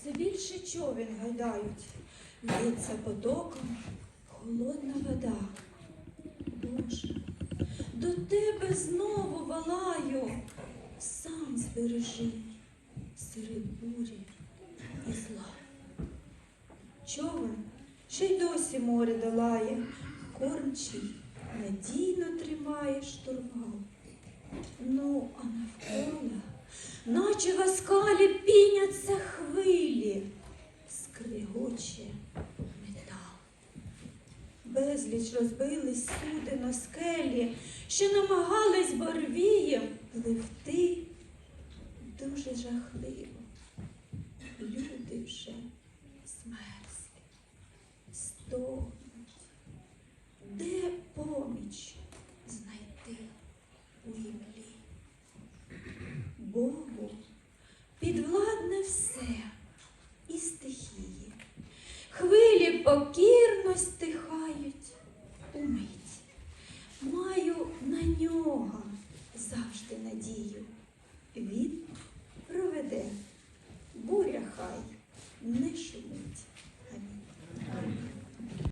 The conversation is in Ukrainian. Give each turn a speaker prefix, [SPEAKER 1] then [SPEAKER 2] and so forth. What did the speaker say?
[SPEAKER 1] все більше човен гайдають. Лється потоком холодна вода. Боже, до тебе знову волаю, сам збережи серед бурі і зла. Човен ще й досі море долає, кормчий надійно тримає штурвал. Ну, а навколо, наче в оскалі піняться Безліч розбились суди на скелі, що намагались борвієм пливти дуже жахливо. Люди вже змерзли, стогнуть. Де поміч знайти у імлі? Богу підвладне все і стихії. Хвилі покірно стихають умить. Маю на нього завжди надію. Він проведе, буря хай не шумить.